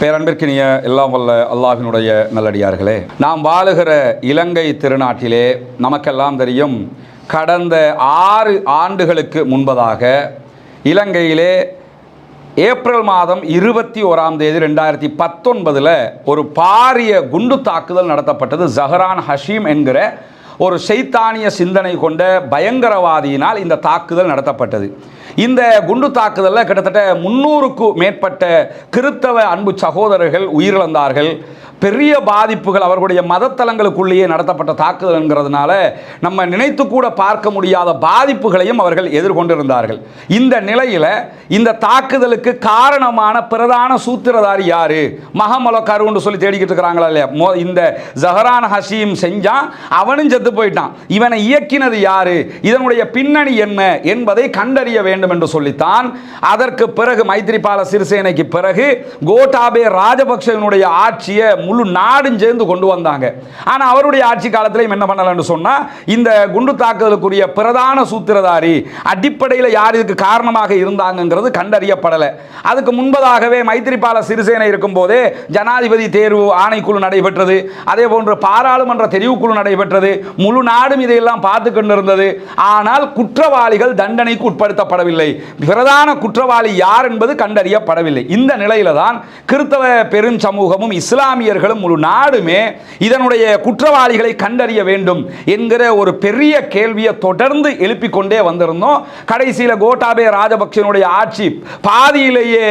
பேரன்பிற்கினிய எல்லாம் வல்ல அல்லாஹினுடைய நல்லடியார்களே நாம் வாழுகிற இலங்கை திருநாட்டிலே நமக்கெல்லாம் தெரியும் கடந்த ஆறு ஆண்டுகளுக்கு முன்பதாக இலங்கையிலே ஏப்ரல் மாதம் இருபத்தி ஓராம் தேதி ரெண்டாயிரத்தி பத்தொன்பதில் ஒரு பாரிய குண்டு தாக்குதல் நடத்தப்பட்டது. ஜஹரான் ஹஷீம் என்கிற ஒரு சைத்தானிய சிந்தனை கொண்ட பயங்கரவாதியினால் இந்த தாக்குதல் நடத்தப்பட்டது. இந்த குண்டு தாக்குதலில் கிட்டத்தட்ட முன்னூறுக்கு மேற்பட்ட கிறித்தவ அன்பு சகோதரர்கள் உயிரிழந்தார்கள். பெரிய பாதிப்புகள் அவர்களுடைய மதத்தலங்களுக்குள்ளேயே நடத்தப்பட்ட தாக்குதல்ங்கிறதுனால நம்ம நினைத்து கூட பார்க்க முடியாத பாதிப்புகளையும் அவர்கள் எதிர்கொண்டிருந்தார்கள். இந்த நிலையில் இந்த தாக்குதலுக்கு காரணமான பிரதான சூத்திரதாரி யாரு? கருன்னு சொல்லி தேடிக்கிட்டு இருக்கிறாங்களா இல்லையா? மோ இந்த ஜஹரான் ஹசீம் செஞ்சான் அவனும் செத்து போயிட்டான். இவனை இயக்கினது யாரு? இதனுடைய பின்னணி என்ன என்பதை கண்டறிய வேண்டும் என்று சொல்லித்தான். அதற்கு பிறகு மைத்திரிபால சிறிசேனைக்கு பிறகு கோட்டாபே ராஜபக்சவனுடைய ஆட்சியை முழு நாடும் சேர்ந்து கொண்டு வந்தாங்க. ஆனால் அவருடைய ஆட்சி காலத்திலையும் என்ன பண்ணலன்னு சொன்னால் இந்த குண்டு தாக்குதலுக்குரிய பிரதான சூத்திரதாரி அடிப்படையில் யார் இதுக்கு காரணமாக இருந்தாங்கங்கிறது கண்டறியப்படலை. அதுக்கு முன்பதாகவே மைத்திரிபால சிறிசேனை இருக்கும்போதே ஜனாதிபதி தேர்வு ஆணைக்குழு நடைபெற்றது. அதே போன்று பாராளுமன்ற தெரிவுக்குழு நடைபெற்றது. முழு நாடும் இதையெல்லாம் பார்த்து கொண்டிருந்தது ஆனால் குற்றவாளிகள் தண்டனைக்கு உட்படுத்தப்படவில்லை. பிரதான குற்றவாளி யார் என்பது கண்டறியப்படவில்லை. இந்த நிலையில தான் கிறித்தவ பெரும் சமூகமும் மனிதர்களும் முழு நாடுமே இதனுடைய குற்றவாளிகளை கண்டறிய வேண்டும் என்கிற ஒரு பெரிய கேள்வியை தொடர்ந்து எழுப்பிக் கொண்டே வந்திருந்தோம். கடைசியில் கோட்டாபே ராஜபக்சனுடைய ஆட்சி பாதியிலேயே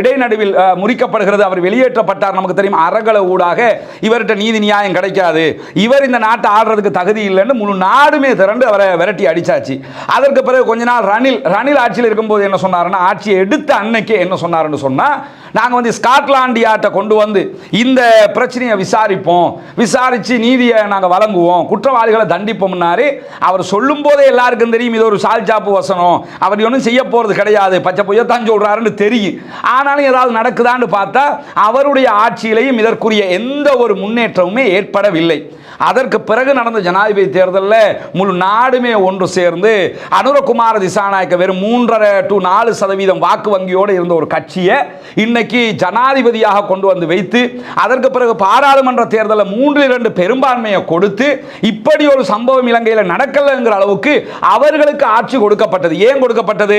இடைநடுவில் முறிக்கப்படுகிறது. அவர் வெளியேற்றப்பட்டார். நமக்கு தெரியும் அறகல ஊடாக இவர்கிட்ட நீதி நியாயம் கிடைக்காது. இவர் இந்த நாட்டை ஆடுறதுக்கு தகுதி இல்லைன்னு முழு நாடுமே திரண்டு அவரை விரட்டி அடிச்சாச்சு. அதற்கு பிறகு கொஞ்ச நாள் ரணில் ரணில் ஆட்சியில் இருக்கும்போது என்ன சொன்னாருன்னா ஆட்சியை எடுத்த அன்னைக்கே என்ன சொன்னாருன்னு சொன்னா நாங்கள் வந்து ஸ்காட்லாந்து கொண்டு வந்து இந்த பிரச்சனையை விசாரிப்போம். விசாரித்து நீதியை நாங்கள் வழங்குவோம். குற்றவாளிகளை தண்டிப்போம்னாரு. அவர் சொல்லும் போதே எல்லாருக்கும் தெரியும் இது ஒரு சால்ஜாப்பு வசனம். அவர் ஒன்றும் செய்ய போகிறது கிடையாது. பச்சை பொய்யத்தான் சொல்கிறாருன்னு தெரியும். ஆனாலும் ஏதாவது நடக்குதான்னு பார்த்தா அவருடைய ஆட்சியிலையும் இதற்குரிய எந்த ஒரு முன்னேற்றமுமே ஏற்படவில்லை. அதற்கு பிறகு நடந்த ஜனாதிபதி தேர்தலில் முழு நாடுமே ஒன்று சேர்ந்து அனுரகுமார திசாநாயக்க வெறும் மூன்றரை டு நாலு சதவீதம் வாக்கு வங்கியோடு இருந்த ஒரு கட்சியை இன்னைக்கு ஜனாதிபதியாக கொண்டு வந்து வைத்து அதற்கு பிறகு பாராளுமன்ற தேர்தலில் மூன்று இரண்டு பெரும்பான்மையை கொடுத்து இப்படி ஒரு சம்பவம் இலங்கையில் நடக்கலைங்கிற அளவுக்கு அவர்களுக்கு ஆட்சி கொடுக்கப்பட்டது. ஏன் கொடுக்கப்பட்டது?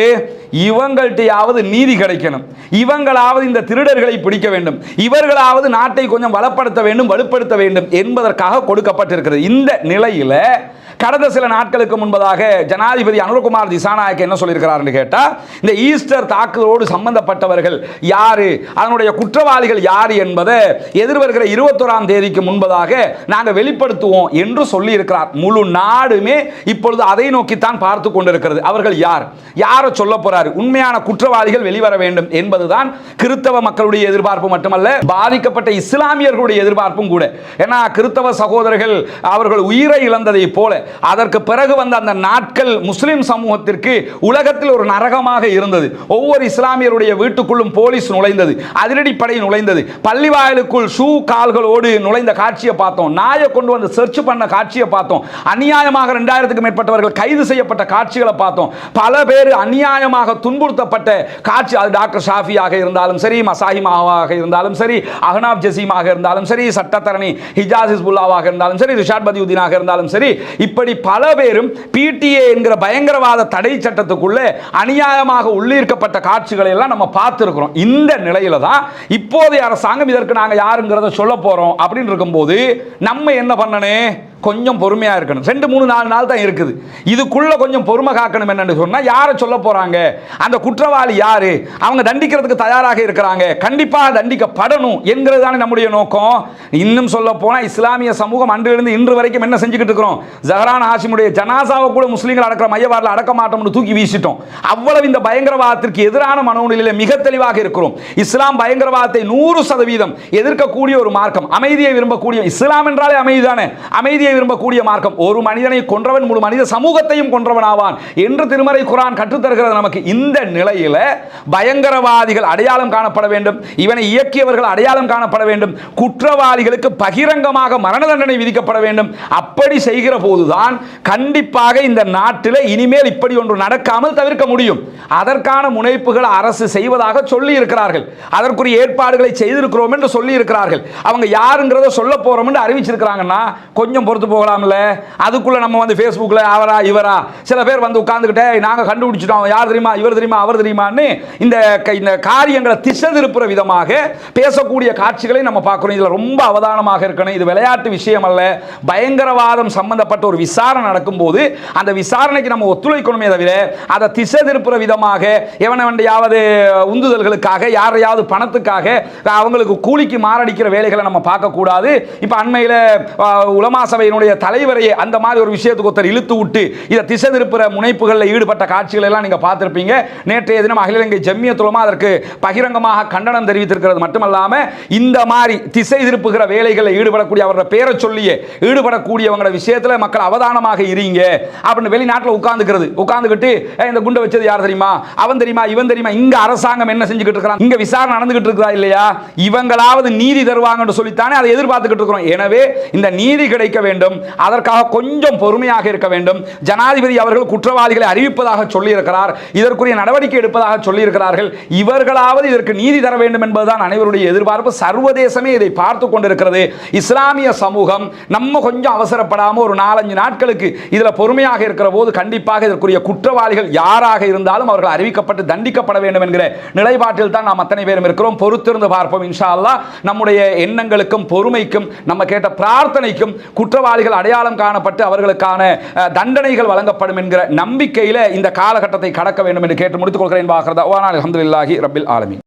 இவங்கள்ட்டையாவது நீதி கிடைக்கணும். இவங்களாவது இந்த திருடர்களை பிடிக்க வேண்டும். இவர்களாவது நாட்டை கொஞ்சம் வளப்படுத்த வேண்டும் வலுப்படுத்த வேண்டும் என்பதற்காக கொடுக்கப்பட்டிருக்கிறது இந்த நிலையில் கடந்த சில நாட்களுக்கு முன்பதாக ஜனாதிபதி அனுரகுமார் திசாநாயக் என்ன சொல்லியிருக்கிறார்னு கேட்டால் இந்த ஈஸ்டர் தாக்குதலோடு சம்பந்தப்பட்டவர்கள் யாரு? அதனுடைய குற்றவாளிகள் யார் என்பதை எதிர்வருகிற இருபத்தோராம் தேதிக்கு முன்பதாக நாங்கள் வெளிப்படுத்துவோம் என்று சொல்லியிருக்கிறார். முழு நாடுமே இப்பொழுது அதை நோக்கித்தான் பார்த்து கொண்டிருக்கிறது. அவர்கள் யார்? யாரை சொல்ல போறாரு. உண்மையான குற்றவாளிகள் வெளிவர வேண்டும் என்பதுதான் கிறித்தவ மக்களுடைய எதிர்பார்ப்பு மட்டுமல்ல பாதிக்கப்பட்ட இஸ்லாமியர்களுடைய எதிர்பார்ப்பும் கூட. ஏன்னா கிறித்தவ சகோதரர்கள் அவர்கள் அவர்கள் உயிரை இழந்ததை போல அதற்கு பிறகு வந்த அந்த நாட்கள் முஸ்லிம் சமூகத்திற்கு உலகத்தில் ஒரு நரகமாக இருந்தது. ஒவ்வொரு இஸ்லாமியருடைய வீட்டுக்குள்ளும் போலீஸ் நுழைந்தது அதிரடிப்படை நுழைந்தது. பள்ளி வாயிலுக்குள் ஷூ கால்களோடு நுழைந்த காட்சியை பார்த்தோம். நாயை கொண்டு வந்து சர்ச் பண்ண காட்சியை பார்த்தோம். அநியாயமாக ரெண்டாயிரத்துக்கு மேற்பட்டவர்கள் கைது செய்யப்பட்ட காட்சிகளை பார்த்தோம். பல பேர் அநியாயமாக துன்புறுத்தப்பட்ட காட்சி அது டாக்டர் ஷாஃபியாக இருந்தாலும் சரி மசாஹிமாவாக இருந்தாலும் சரி அஹ்னாப் ஜசீமாக இருந்தாலும் சரி சட்டத்தரணி ஹிஜாஸ் ஹிஸ்புல்லாவாக இருந்தாலும் சரி ரிஷாட் பதியுதீனாக இருந்தாலும் சரி இப்படி பல பேரும் பிடிஏ என்கிற பயங்கரவாத தடை சட்டத்துக்குள்ளே அநியாயமாக உள்ளீர்க்கப்பட்ட காட்சிகளை எல்லாம் நம்ம பார்த்துருக்கிறோம். இந்த நிலையில தான் இப்போதைய அரசாங்கம் இதற்கு நாங்கள் யாருங்கிறத சொல்ல போறோம் அப்படின்னு இருக்கும்போது நம்ம என்ன பண்ணணும்? கொஞ்சம் பொறுமையாக இருக்கணும். ரெண்டு மூணு நாலு நாள் தான் இருக்குது. இதுக்குள்ளே கொஞ்சம் பொறுமை காக்கணும் என்னன்னு சொன்னால் யாரை சொல்ல போகிறாங்க அந்த குற்றவாளி யார்? அவங்க தண்டிக்கிறதுக்கு தயாராக இருக்கிறாங்க. கண்டிப்பாக தண்டிக்கப்படணும் என்கிறது தானே நம்முடைய நோக்கம். இன்னும் சொல்ல போனால் இஸ்லாமிய சமூகம் அன்றிலிருந்து இன்று வரைக்கும் என்ன செஞ்சுக்கிட்டு இருக்கிறோம்? ஜஹரான் ஹாஷிமுடைய ஜனாசாவை கூட முஸ்லீம்கள் அடக்கிற மையவாரில் அடக்க மாட்டோம்னு தூக்கி வீசிட்டோம். அவ்வளவு இந்த பயங்கரவாதத்திற்கு எதிரான மனோநிலையில் மிக தெளிவாக இருக்கிறோம். இஸ்லாம் பயங்கரவாதத்தை நூறு சதவீதம் எதிர்க்கக்கூடிய ஒரு மார்க்கம். அமைதியை விரும்பக்கூடிய இஸ்லாம் என்றாலே அமைதி தானே அமைதி நீதியை விரும்பக்கூடிய மார்க்கம். ஒரு மனிதனை கொன்றவன் முழு மனித சமூகத்தையும் கொன்றவன் ஆவான் என்று திருமறை குரான் கற்றுத்தருகிறது நமக்கு. இந்த நிலையில் பயங்கரவாதிகள் அடையாளம் காணப்பட வேண்டும். இவனை இயக்கியவர்கள் அடையாளம் காணப்பட வேண்டும். குற்றவாளிகளுக்கு பகிரங்கமாக மரண தண்டனை விதிக்கப்பட வேண்டும். அப்படி செய்கிற போதுதான் கண்டிப்பாக இந்த நாட்டில் இனிமேல் இப்படி ஒன்று நடக்காமல் தவிர்க்க முடியும். அதற்கான முனைப்புகள் அரசு செய்வதாக சொல்லி இருக்கிறார்கள் அதற்குரிய ஏற்பாடுகளை செய்திருக்கிறோம் என்று சொல்லி இருக்கிறார்கள் அவங்க யாருங்கிறத சொல்ல போறோம் என்று அறிவிச்சிருக்கிறாங்கன்னா கொஞ்சம் கொடுத்து போகலாம்ல. அதுக்குள்ள நம்ம வந்து ஃபேஸ்புக்கில் அவரா இவரா சில பேர் வந்து உட்காந்துக்கிட்டே நாங்கள் கண்டுபிடிச்சிட்டோம். யார் தெரியுமா? இவர் தெரியுமா? அவர் தெரியுமான்னு இந்த க- இந்த காரியங்களை திசை திருப்புற விதமாக பேசக்கூடிய காட்சிகளை நம்ம பார்க்குறோம் இதில் ரொம்ப அவதானமாக இருக்கணும். இது விளையாட்டு விஷயம் அல்ல. பயங்கரவாதம் சம்பந்தப்பட்ட ஒரு விசாரணை நடக்கும்போது அந்த விசாரணைக்கு நம்ம ஒத்துழைக்கணுமே தவிர அதை திசை திருப்புற விதமாக எவனை வண்டியாவது உந்துதல்களுக்காக யாரையாவது பணத்துக்காக அவங்களுக்கு கூலிக்கு மாரடிக்கிற வேலைகளை நம்ம பார்க்கக்கூடாது. இப்போ அண்மையில் உலமா சபையினுடைய தலைவரையே அந்த மாதிரி ஒரு விஷயத்துக்கு ஒருத்தர் இழுத்து விட்டு இதை திசை திருப்புற முனைப்புகளில் ஈடுபட்ட காட்சிகள் எல்லாம் நீங்கள் பார்த்துருப்பீங்க. நேற்றைய தினம் அகில இலங்கை ஜம்மியத்துலமா அதற்கு பகிரங்கமாக கண்டனம் தெரிவித்திருக்கிறது மட்டுமல்லாமல் இந்த மாதிரி திசை திருப்புகிற வேலைகளில் ஈடுபடக்கூடிய அவரோட பேரை சொல்லியே ஈடுபடக்கூடியவங்களோட விஷயத்தில் மக்கள் அவதானமாக இருங்க அப்படின்னு வெளிநாட்டில் உட்காந்துக்கிறது உட்காந்துக்கிட்டு இந்த குண்டை வச்சது யார் தெரியுமா? அவன் தெரியுமா? இவன் தெரியுமா? இங்க அரசாங்கம் என்ன செஞ்சுக்கிட்டு இருக்கிறான்? இங்க விசாரணை நடந்துகிட்டு இருக்குதா இல்லையா? இவங்களாவது நீதி தருவாங்கன்னு சொல்லித்தானே அதை எதிர்பார்த்துக்கிட்டு இருக்கிறோம். எனவே இந்த நீதி கிடைக்க வேண்டும். அதற்காக கொஞ்சம் பொறுமையாக இருக்க வேண்டும். ஜனாதிபதி அவர்கள் குற்றவாளிகளை அறிவிப்பதாக சொல்லியிருக்கிறார். இதற்குரிய நடவடிக்கை எடுப்பதாக சொல்லியிருக்கிறார்கள். இவர்களாவது இதற்கு நீதி தர வேண்டும் என்பதுதான் அனைவருடைய எதிர்பார்ப்பு. சர்வதேசமே இதை பார்த்து கொண்டிருக்கிறது. இஸ்லாமிய சமூகம் நம்ம கொஞ்சம் அவசரப்படாமல் ஒரு நாலஞ்சு நாட்களுக்கு இதுல பொறுமையாக இருக்கிற போது கண்டிப்பாக இதற்குரிய குற்றவாளிகள் யாராக இருந்தாலும் அவர்கள் அறிவிக்கப்பட்டு தண்டிக்கப்பட வேண்டும் என்கிற நிலைப்பாட்டில் தான் நாம் அத்தனை பேரும் இருக்கிறோம். பொறுத்திருந்து பார்ப்போம். இன்ஷா அல்லாஹ் நம்முடைய எண்ணங்களுக்கும் பொறுமைக்கும் நம்ம கேட்ட பிரார்த்தனைக்கும் குற்றவாளி குற்றவாளிகள் அடையாளம் காணப்பட்டு அவர்களுக்கான தண்டனைகள் வழங்கப்படும் என்கிற நம்பிக்கையில இந்த காலகட்டத்தை கடக்க வேண்டும் என்று கேட்டு முடித்துக் கொள்கிறேன். பாக்கிறதா அலமதுல்லாஹி ரபில் ஆலமி